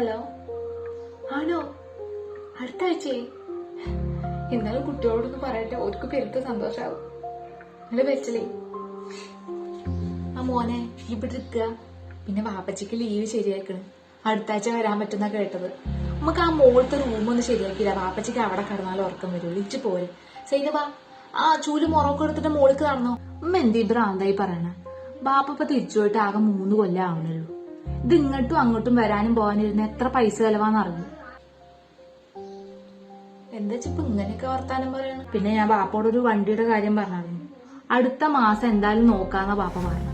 Hello? ആണോ? അടുത്ത ആഴ്ചയെ എന്നാലും കുട്ടികളോടൊന്ന് പറയട്ടെ. ഒരുക്ക് പെരുത്ത സന്തോഷാവും. നിങ്ങൾ പറ്റില്ലേ ആ മോനെ ഇവിടെ ഇരിക്കുക പിന്നെ വാപ്പച്ചക്ക് ലീവ് ശരിയാക്കണ്. അടുത്ത ആഴ്ച വരാൻ പറ്റുന്ന കേട്ടത്. നമുക്ക് ആ മോളത്തെ റൂമൊന്നും ശരിയാക്കിയില്ല. വാപ്പച്ചക്ക് അവിടെ കടന്നാലും ഉറക്കം വരും ഇച്ചു പോരെ. സൈനവാ ആ ചൂൽ മുറക്കം എടുത്തിട്ട് മോൾക്ക് കാണണോ അമ്മ എന്തീ ഭ്രാന്തായി പറയണ? ബാപ്പ ഇപ്പൊ തിരിച്ചു പോയിട്ട് ആകെ മൂന്ന് കൊല്ലം ആവണല്ലോ ഇത് ഇങ്ങോട്ടും അങ്ങോട്ടും വരാനും പോകാനിരുന്ന എത്ര പൈസ ചെലവാന്ന് അറിഞ്ഞു. എന്താ ഇപ്പൊ ഇങ്ങനെയൊക്കെ വർത്താനം പറയണം? പിന്നെ ഞാൻ ബാപ്പോട് ഒരു വണ്ടിയുടെ കാര്യം പറഞ്ഞായിരുന്നു. അടുത്ത മാസം എന്തായാലും നോക്കാന്ന ബാപ്പ പറഞ്ഞു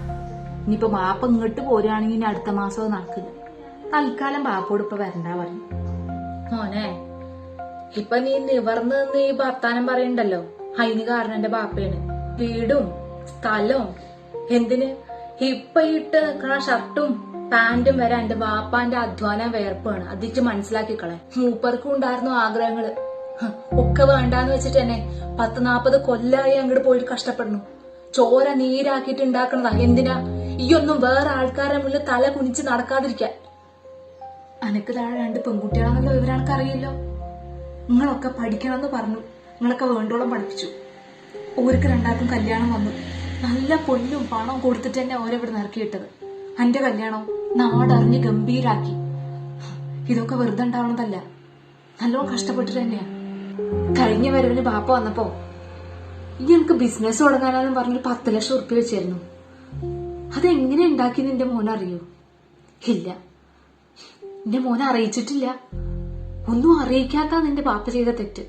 ഇനിയിപ്പോ ബാപ്പ ഇങ്ങോട്ട് പോരുകയാണെങ്കിൽ അടുത്ത മാസം അത് നടക്കില്ല. തൽക്കാലം ബാപ്പോട് ഇപ്പൊ വരണ്ട പറഞ്ഞു മോനെ ഇപ്പൊ നീ നിവർന്ന് നിന്ന് ഈ വർത്താനം പറയണ്ടല്ലോ? അതിന് കാരണം എന്റെ ബാപ്പയാണ്. വീടും സ്ഥലവും എന്തിന്? ഇപ്പൊ ഇട്ട് നിക്കണ ഷർട്ടും പാന്റും വരെ എന്റെ വാപ്പാന്റെ അധ്വാനം വേർപ്പാണ്. അതിച്ച് മനസ്സിലാക്കിക്കളെ. മൂപ്പർക്കും ഉണ്ടായിരുന്നു ആഗ്രഹങ്ങൾ. ഒക്കെ വേണ്ടാന്ന് വെച്ചിട്ട് തന്നെ പത്ത് നാപ്പത് കൊല്ലായി അങ്ങോട്ട് പോയിട്ട് കഷ്ടപ്പെടുന്നു. ചോര നീരാക്കിയിട്ട് ഉണ്ടാക്കണതാ എന്തിനാ? ഈ ഒന്നും വേറെ ആൾക്കാരെ മുന്നിൽ തല കുനിച്ച് നടക്കാതിരിക്കാൻ. അനക്ക് താഴെ രണ്ട് പെൺകുട്ടികളാണെന്നുള്ള വിവരം അറിയില്ലോ നിങ്ങളൊക്കെ പഠിക്കണമെന്ന് പറഞ്ഞു. നിങ്ങളൊക്കെ വേണ്ടോളം പഠിപ്പിച്ചു. ഓർക്ക് രണ്ടാൾക്കും കല്യാണം വന്നു. നല്ല പൊന്നും പണവും കൊടുത്തിട്ട് തന്നെ ഓരോ ഇവിടെ ഇറക്കിയിട്ടത്? എന്റെ കല്യാണം നാടറിഞ്ഞ് ഗംഭീരാക്കി. ഇതൊക്കെ വെറുതെ ഉണ്ടാവണതല്ല. നല്ലോണം കഷ്ടപ്പെട്ടിട്ട് തന്നെയാ. കഴിഞ്ഞ വരവിന് ബാപ്പ വന്നപ്പോ ഇനി എനിക്ക് ബിസിനസ് തുടങ്ങാനാന്നും പറഞ്ഞൊരു പത്ത് ലക്ഷം ഉറുപ്പ്യ വെച്ചായിരുന്നു. അതെങ്ങനെ ഉണ്ടാക്കി നിന്റെ മോനെ അറിയോ? ഇല്ല. നിന്റെ മോനെ അറിയിച്ചിട്ടില്ല. ഒന്നും അറിയിക്കാത്ത നിന്റെ പാപ്പ ചെയ്ത തെറ്റ്.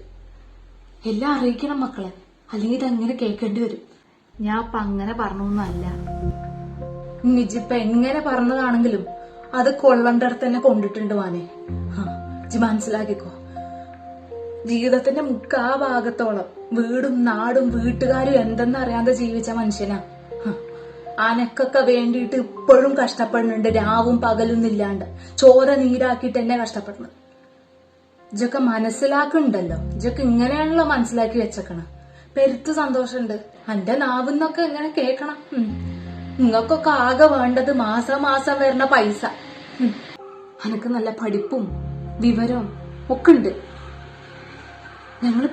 എല്ലാം അറിയിക്കണം മക്കളെ. അല്ലെങ്കിൽ ഇതങ്ങനെ കേൾക്കേണ്ടി വരും. ഞാൻ അപ്പൊ അങ്ങനെ പറഞ്ഞൊന്നല്ല നിജിപ്പ എങ്ങനെ പറഞ്ഞതാണെങ്കിലും അത് കൊള്ളണ്ടടുത്ത് തന്നെ കൊണ്ടിട്ടുണ്ട് മാനെ. ജി മനസ്സിലാക്കിക്കോ. ജീവിതത്തിന്റെ മുക്കാ ഭാഗത്തോളം വീടും നാടും വീട്ടുകാരും എന്തെന്ന് അറിയാതെ ജീവിച്ച മനുഷ്യനാ. അനക്കൊക്കെ വേണ്ടിയിട്ട് ഇപ്പോഴും കഷ്ടപ്പെടുന്നുണ്ട് രാവും പകലും ഇല്ലാണ്ട്. ചോര നീരാക്കിയിട്ട് തന്നെ കഷ്ടപ്പെടുന്നു ഇജൊക്കെ മനസ്സിലാക്കുന്നുണ്ടല്ലോ. ഇജൊക്കെ ഇങ്ങനെയാണല്ലോ മനസ്സിലാക്കി വെച്ചേക്കണം. പെരുത്ത് സന്തോഷമുണ്ട്. എന്റെ നാവിന്നൊക്കെ എങ്ങനെ കേക്കണം. നിങ്ങൾക്കൊക്കെ ആകെ വേണ്ടത് മാസം മാസം വരുന്ന പൈസ. അനക്ക് നല്ല പഠിപ്പും വിവരവും ഒക്കെ ഉണ്ട്. ഞങ്ങൾ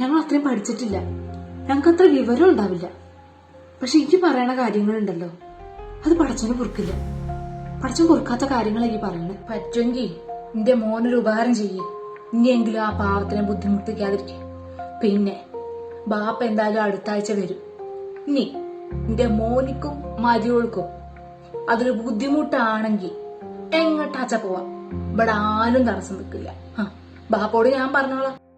ഞങ്ങൾ അത്രയും പഠിച്ചിട്ടില്ല. ഞങ്ങൾക്ക് അത്ര വിവരം ഉണ്ടാവില്ല. പക്ഷെ എനിക്ക് പറയണ കാര്യങ്ങളുണ്ടല്ലോ. അത് പടച്ചോന് പൊറുക്കില്ല. പഠിച്ചു പൊറുക്കാത്ത കാര്യങ്ങളാണ് ഈ പറയുന്നത് പറ്റുമെങ്കിൽ എന്റെ മോനൊരു ഉപകാരം ചെയ്യേ. ഇനിയെങ്കിലും ആ പാവത്തിനെ ബുദ്ധിമുട്ടിക്കാതിരിക്കേ. പിന്നെ ബാപ്പ എന്തായാലും അടുത്താഴ്ച വരും. ഇനി എന്റെ മോനിക്കും മരിയോൾക്കും അതൊരു ബുദ്ധിമുട്ടാണെങ്കിൽ എങ്ങട്ടാച്ച പോവാ? ഇവിടെ ആരും തടസ്സം നിൽക്കില്ല. ബാപ്പോട് ഞാൻ പറഞ്ഞോളാം.